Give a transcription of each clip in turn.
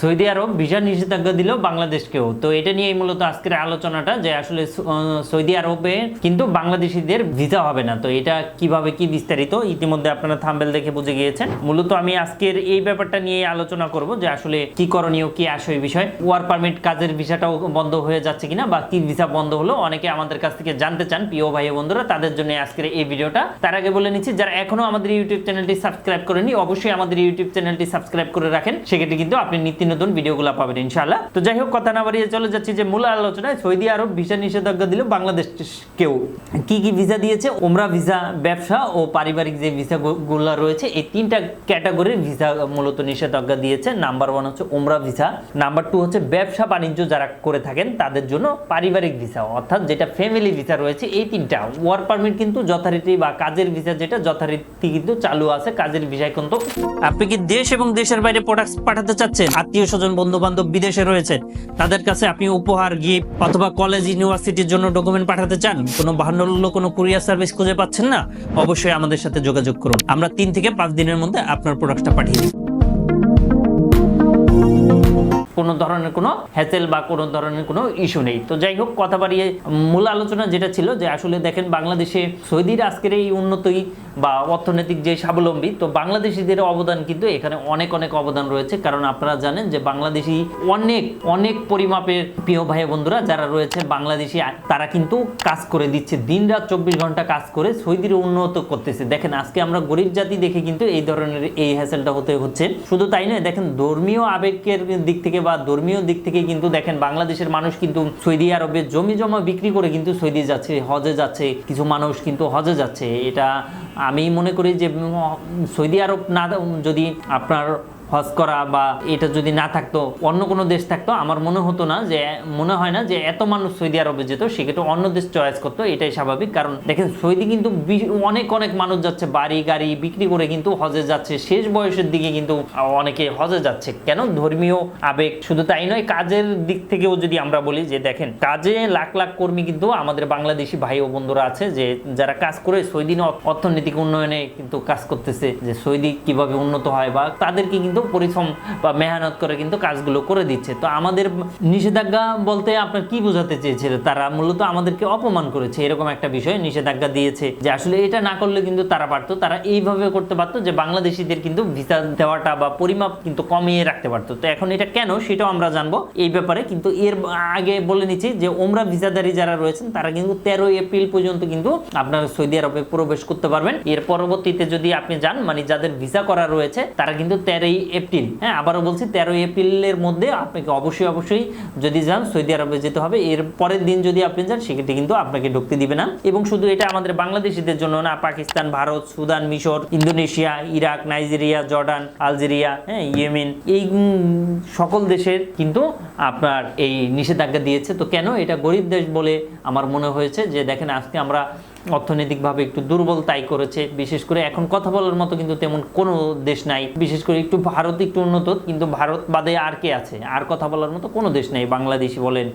Saudi আরব visa নিষেধাজ্ঞা দিল বাংলাদেশকেও। তো এটা নিয়েই মূলত আজকের আলোচনাটা যে আসলে সৌদি আরবে কিন্তু বাংলাদেশিদের ভিসা হবে না। তো এটা কীভাবে কি বিস্তারিত, ইতিমধ্যে আপনারা থাম্বেল দেখে বুঝে গিয়েছেন। মূলত আমি আজকের এই ব্যাপারটা নিয়ে আলোচনা করব যে আসলে কি করণীয়, কি আসয় বিষয়। ওয়ার পারমিট কাজের ভিসাটাও বন্ধ হয়ে যাচ্ছে কিনা বা কি ভিসা বন্ধ হলো, অনেকে আমাদের কাছ থেকে জানতে চান। প্রিয় ভাই বন্ধুরা, তাদের জন্য আজকের এই ভিডিওটা। তার আগে বলে নিচ্ছি, যারা এখনও আমাদের ইউটিউব চ্যানেলটি সাবস্ক্রাইব করেনি অবশ্যই আমাদের ইউটিউব চ্যানেলটি সাবস্ক্রাইব করে রাখেন। সেক্ষেত্রে কিন্তু আপনি নিত্য নতুন ভিডিওগুলো পাবেন, ইনশাআল্লাহ। তো যাই হোক, কথা না বাড়িয়ে চলে যাচ্ছি যে মূল আলোচনায়। সৌদি আরব ভিসা নিষেধাজ্ঞা দিল বাংলাদেশকেও কি কি ভিসা দিয়েছে? ওমরা ভিসা, ব্যবসা ও পারিবারিক যে ভিসা গুলো রয়েছে, এই তিনটা ক্যাটাগরির ভিসা মূলত নিষেধাজ্ঞা দিয়েছে। নাম্বার ওয়ান হচ্ছে ওমরা ভিসা নাম্বার টু হচ্ছে ব্যবসা বাণিজ্য যারা করে থাকেন, তাদের জন্য পারিবারিক ভিসা। অর্থাৎ যেটা ফ্যামিলি ভিসা রয়েছে, এই তিনটা। ওয়ার্ক পারমিট কিন্তু যথারীতি বা কাজের ভিসা যেটা, যথারীতি কিন্তু চালু আছে। কাজের ভিসায় কিন্তু আপনি কি দেশ এবং দেশের বাইরে প্রোডাক্ট পাঠাতে চাচ্ছেন? আত্মীয় স্বজন বন্ধু বান্ধব বিদেশে রয়েছে। তাদের কাছে আপনি উপহার গিফট অথবা কলেজ ইউনিভার্সিটির জন্য ডকুমেন্ট পাঠাতে চান? কোনো বাহান্ন কোনো কুরিয়ার সার্ভিস খুঁজে পাচ্ছেন না? অবশ্যই আমাদের সাথে যোগাযোগ করুন। আমরা তিন থেকে পাঁচ দিনের মধ্যে আপনার প্রোডাক্টটা পাঠিয়ে দিই। কোনো ধরনের কোনো হ্যাসেল বা কোনো ধরনের কোনো ইস্যু নেই। তো যাই হোক, কথা বাড়িয়ে মূল আলোচনা যেটা ছিল যে আসলে দেখেন, বাংলাদেশে সৌদির আজকের এই উন্নতি বা অর্থনৈতিক যে স্বাবলম্বী, তো বাংলাদেশিদের অবদান কিন্তু এখানে অনেক অনেক অবদান রয়েছে। কারণ আপনারা জানেন যে বাংলাদেশি অনেক অনেক পরিমাপের প্রিয় ভাই বন্ধুরা যারা রয়েছে বাংলাদেশি, তারা কিন্তু কাজ করে দিচ্ছে। দিন রাত চব্বিশ ঘণ্টা কাজ করে সৌদির উন্নত করতেছে। দেখেন, আজকে আমরা গরিব জাতি দেখে কিন্তু এই ধরনের এই হ্যাসেলটা হতে হচ্ছে। শুধু তাই নয়, দেখেন, ধর্মীয় আবেগের দিক থেকে বা ধর্মীয় দিক থেকে কিন্তু দেখেন, বাংলাদেশের মানুষ কিন্তু সৌদি আরবে জমি জমা বিক্রি করে কিন্তু সৌদি যাচ্ছে, হজে যাচ্ছে। কিছু মানুষ কিন্তু হজে যাচ্ছে। এটা আমি মনে করি যে সৌদি আরব না যদি আপনার হজ করা বা এটা যদি না থাকতো, অন্য কোনো দেশ থাকতো, আমার মনে হতো না যে, মনে হয় না যে এত মানুষ সৌদি আরবে যেত সেক্ষেত্রে অন্য দেশ চয়েস করতো, এটাই স্বাভাবিক। কারণ দেখেন, সৌদি কিন্তু অনেক অনেক মানুষ যাচ্ছে, বাড়ি, গাড়ি বিক্রি করে কিন্তু হজে যাচ্ছে। শেষ বয়সের দিকে কিন্তু অনেকে হজে যাচ্ছে। কেন? ধর্মীয় আবেগ শুধু তাই নয়, কাজের দিক থেকেও যদি আমরা বলি যে, দেখেন, কাজে লাখ লাখ কর্মী কিন্তু আমাদের বাংলাদেশি ভাই ও বন্ধুরা আছে, যে, যারা কাজ করে সৌদি অর্থনৈতিক উন্নয়নে কিন্তু কাজ করতেছে, যে, সৌদি কীভাবে উন্নত হয় বা তাদেরকে কিন্তু পরিশ্রম বা মেহনত করে কিন্তু কাজগুলো করে দিচ্ছে। তো আমাদের নিষেধাজ্ঞা বলতে আপনার কি বোঝাতে চেয়েছিল তারা মূলত আমাদেরকে অপমান করেছে। এরকম একটা বিষয় নিষেধাজ্ঞা দিয়েছে যে আসলে এটা না করলে কিন্তু তারা পারতো, তারা এইভাবে করতে পারতো যে বাংলাদেশিদের কিন্তু ভিসা দেওয়াটা বা পরিমাপ কিন্তু কমিয়ে রাখতে পারতো। তো এখন এটা কেন সেটাও আমরা জানব। এই ব্যাপারে কিন্তু এর আগে বলে নিচ্ছি যে ওমরা ভিসাদারি যারা রয়েছেন, তারা কিন্তু তেরোই এপ্রিল পর্যন্ত কিন্তু আপনারা সৌদি আরবে প্রবেশ করতে পারবেন। এর পরবর্তীতে যদি আপনি যান মানে যাদের ভিসা করা রয়েছে, তারা কিন্তু তেরোই এপ্রিল হ্যাঁ আবারও বলছি তেরোই এপ্রিলের মধ্যে আপনাকে অবশ্যই অবশ্যই যদি যান, সৌদি আরবে যেতে হবে। এর পরের দিন যদি আপনি যান, সেক্ষেত্রে কিন্তু আপনাকে ঢুকতে দিবে না। এবং শুধু এটা, আমাদের বাংলাদেশিদের জন্য না, পাকিস্তান, ভারত, সুদান, মিশর, Indonesia, Iraq, Nigeria, Jordan, Algeria হ্যাঁ ইয়েমেন, এই সকল দেশের কিন্তু আপনার এই নিষেধাজ্ঞা দিয়েছে। তো কেন এটা গরিব দেশ বলে আমার মনে হয়েছে? যে দেখেন, আজকে আমরা অর্থনৈতিকভাবে একটু দুর্বল তাই করেছে। বিশেষ করে এখন কথা বলার মতো কিন্তু তেমন কোনো দেশ নাই। বিশেষ করে একটু ভারত একটু উন্নত, কিন্তু ভারত বাদে আর কে আছে? আর কথা বলার মতো কোনো দেশ নেই। বাংলাদেশি বলেন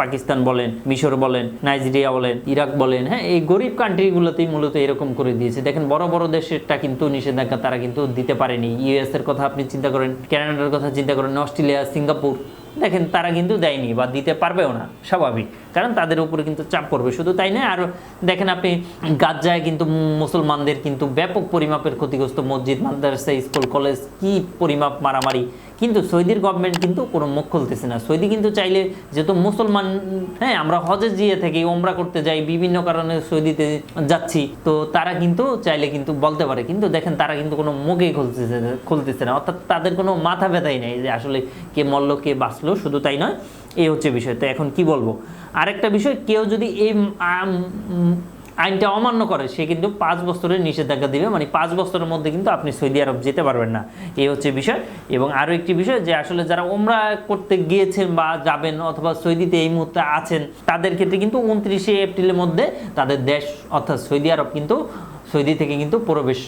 পাকিস্তান বলেন, মিশর বলেন, নাইজেরিয়া বলেন, ইরাক বলেন হ্যাঁ এই গরিব কান্ট্রিগুলোতেই মূলত এরকম করে দিয়েছে। দেখেন, বড় বড় দেশেরটা কিন্তু নিষেধাজ্ঞা তারা কিন্তু দিতে পারেনি। ইউএস এর কথা আপনি চিন্তা করেন কানাডার কথা চিন্তা করেন, অস্ট্রেলিয়া, সিঙ্গাপুর দেখেন, তারা কিন্তু দেয়নি বা দিতে পারবেও না, স্বাভাবিক। কারণ তাদের উপরে কিন্তু চাপ পড়বে, শুধু তাই না? আর দেখেন আপনি, গাজ্জায় কিন্তু মুসলমানদের কিন্তু ব্যাপক পরিমাপের ক্ষতিগ্রস্ত মসজিদ, মাদ্রাসা, স্কুল, কলেজ, কি পরিমাপ মারামারি কিন্তু সৌদির গভর্নমেন্ট কিন্তু কোনো মুখ খুলতেছে না। সৌদি কিন্তু চাইলে যেহেতু মুসলমান হ্যাঁ আমরা হজে গিয়ে থাকি ওমরা করতে যাই, বিভিন্ন কারণে সৌদিতে যাচ্ছি, তো তারা কিন্তু চাইলে কিন্তু বলতে পারে। কিন্তু দেখেন, তারা কিন্তু কোনো মুখেই খুলতেছে খুলতেছে না। অর্থাৎ তাদের কোনো মাথা ব্যথাই নেই যে আসলে কে মল্ল কে বাঁচলো, শুধু তাই নয় এই হচ্ছে বিষয়। তো এখন কি বলব? আরেকটা বিষয়, কেউ যদি এই আইনটা অমান্য করে, সে কিন্তু পাঁচ বছরের নিষেধাজ্ঞা দিবে। মানে পাঁচ বছরের মধ্যে কিন্তু আপনি সৌদি আরব যেতে পারবেন না। এই হচ্ছে বিষয়। এবং আরও একটি বিষয় যে আসলে যারা ওমরা করতে গিয়েছেন বা যাবেন অথবা সৌদিতে এই মুহূর্তে আছেন, তাদের ক্ষেত্রে কিন্তু উনত্রিশে এপ্রিলের মধ্যে তাদের দেশ অর্থাৎ সৌদি আরব কিন্তু সৌদি থেকে কিন্তু প্রবেশ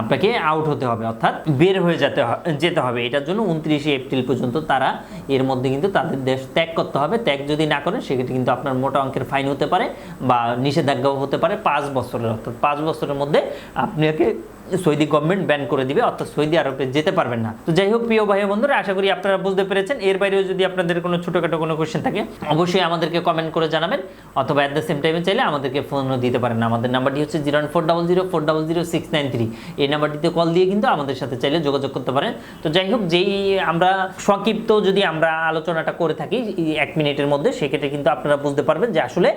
আপনাকে আউট হতে হবে, অর্থাৎ বের হয়ে যেতে যেতে হবে। এটার জন্য উনত্রিশে এপ্রিল পর্যন্ত তারা এর মধ্যে কিন্তু তাদের দেশ ত্যাগ করতে হবে। ত্যাগ যদি না করে, সেক্ষেত্রে কিন্তু আপনার মোটা অঙ্কের ফাইন হতে পারে বা নিষেধাজ্ঞাও হতে পারে পাঁচ বছরের, অর্থাৎ পাঁচ বছরের মধ্যে আপনাকে সৌদি গভর্নমেন্ট ব্যান করে দিবে, অর্থাৎ সৌদি আরবে যেতে পারবেন না। তো যাই হোক, প্রিয় ভাই বন্ধুরা, আশা করি আপনারা বুঝতে পেরেছেন। এর বাইরেও যদি আপনাদের কোনো ছোটোখাটো কোনো কোশ্চেন থাকে, অবশ্যই আমাদেরকে কমেন্ট করে জানাবেন, অথবা অ্যাট দ্য সেম টাইমে চাইলে আমাদেরকে ফোনও দিতে পারেন। আমাদের নাম্বারটি হচ্ছে zero four double zero four double zero six nine three এই নাম্বারটিতে কল দিয়ে কিন্তু আমাদের সাথে চাইলে যোগাযোগ করতে পারেন। তো যাই হোক, যেই আমরা সংক্ষিপ্ত যদি আমরা আলোচনাটা করে থাকি এক মিনিটের মধ্যে, সেক্ষেত্রে কিন্তু আপনারা বুঝতে পারবেন যে আসলে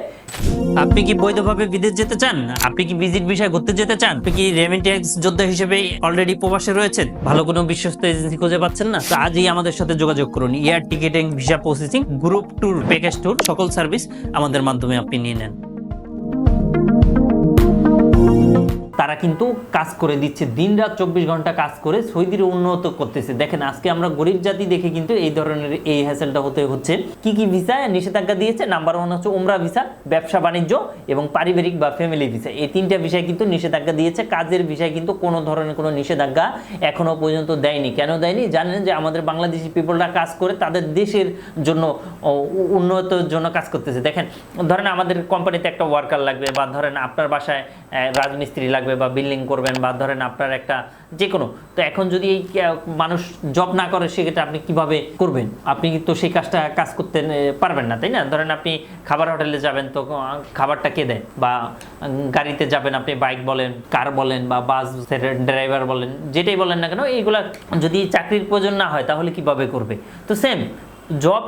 আপনি কি বৈধভাবে বিদেশ যেতে চান? আপনি কি ভিজিট বিষয় ঘুরতে যেতে চান? আপনি কি রেমিটেন্স যোদ্ধা হিসেবে অলরেডি প্রবাসে রয়েছেন। ভালো কোনো বিশ্বস্ত এজেন্সি খুঁজে পাচ্ছেন না। তো আজই আমাদের সাথে যোগাযোগ করুন। Air ticketing visa processing group tour package tour সকল সার্ভিস আমাদের মাধ্যমে আপনি নিয়ে নেন। তারা কিন্তু কাজ করে দিচ্ছে দিন রাত চব্বিশ ঘণ্টা কাজ করে সৌদির উন্নত করতেছে। দেখেন, আজকে আমরা গরিব জাতি দেখে কিন্তু এই ধরনের এই হ্যাসেলটা হতে হচ্ছে। কি কি ভিসা নিষেধাজ্ঞা দিয়েছে? নাম্বার ওয়ান হচ্ছে ওমরা ভিসা ব্যবসা বাণিজ্য এবং পারিবারিক বা ফ্যামিলি ভিসা এই তিনটা বিষয় কিন্তু নিষেধাজ্ঞা দিয়েছে। কাজের বিষয় কিন্তু কোনো ধরনের কোনো নিষেধাজ্ঞা এখনও পর্যন্ত দেয়নি। কেন দেয়নি? জানেন যে আমাদের বাংলাদেশি পিপলরা কাজ করে তাদের দেশের জন্য উন্নতির জন্য কাজ করতেছে। দেখেন, ধরেন আমাদের কোম্পানিতে একটা ওয়ার্কার লাগবে বা ধরেন আপনার বাসায় রাজমিস্ত্রি লাগবে বা বিল্ডিং করবেন বা ধরেন আপনার একটা যে কোনো তো এখন যদি এই মানুষ জব না করে, সেক্ষেত্রে আপনি কীভাবে করবেন? আপনি তো সেই কাজটা কাজ করতে পারবেন না, তাই না? ধরেন আপনি খাবার হোটেলে যাবেন, তো খাবারটা কে দেয়? বা গাড়িতে যাবেন আপনি বাইক বলেন কার বলেন বা বাস ড্রাইভার বলেন, যেটাই বলেন না কেন, এইগুলা যদি চাকরির প্রয়োজন না হয়, তাহলে কীভাবে করবে? তো সেম জব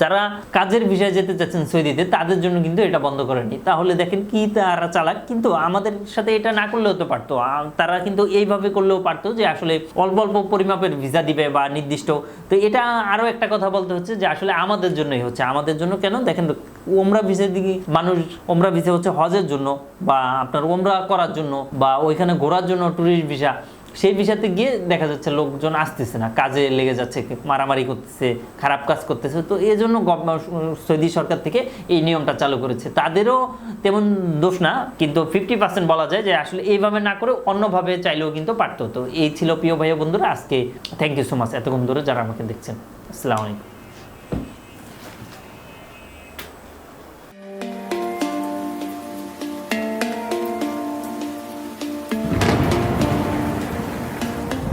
যারা কাজের বিষয়ে যেতে চাচ্ছেন সৌদিতে তাদের জন্য কিন্তু এটা বন্ধ করেনি তাহলে দেখেন কি তারা চালাক। কিন্তু আমাদের সাথে এটা না করলেও তো পারতো। তারা কিন্তু এইভাবে করলেও পারতো যে আসলে অল্প অল্প পরিমাপের ভিসা দিবে বা নির্দিষ্ট। তো এটা আরও একটা কথা বলতে হচ্ছে যে আসলে আমাদের জন্যই হচ্ছে। আমাদের জন্য কেন? দেখেন তো, ওমরা ভিসার দিকে মানুষ ওমরা ভিসা হচ্ছে হজের জন্য বা আপনার ওমরা করার জন্য বা ওইখানে ঘোরার জন্য ট্যুরিস্ট ভিসা সেই বিষয়তে গিয়ে দেখা যাচ্ছে লোকজন আসতেছে না। কাজে লেগে যাচ্ছে, মারামারি করতেছে, খারাপ কাজ করতেছে। তো এই জন্য সৌদি সরকার থেকে এই নিয়মটা চালু করেছে। তাদেরও তেমন দোষ না, কিন্তু ফিফটি পার্সেন্ট বলা যায় যে আসলে এইভাবে না করে অন্যভাবে চাইলেও কিন্তু পারতো। তো এই ছিল প্রিয় ভাই বন্ধুরা, আজকে থ্যাংক ইউ সো মাচ এতক্ষণ ধরে যারা আমাকে দেখছেন, আসসালামু আলাইকুম।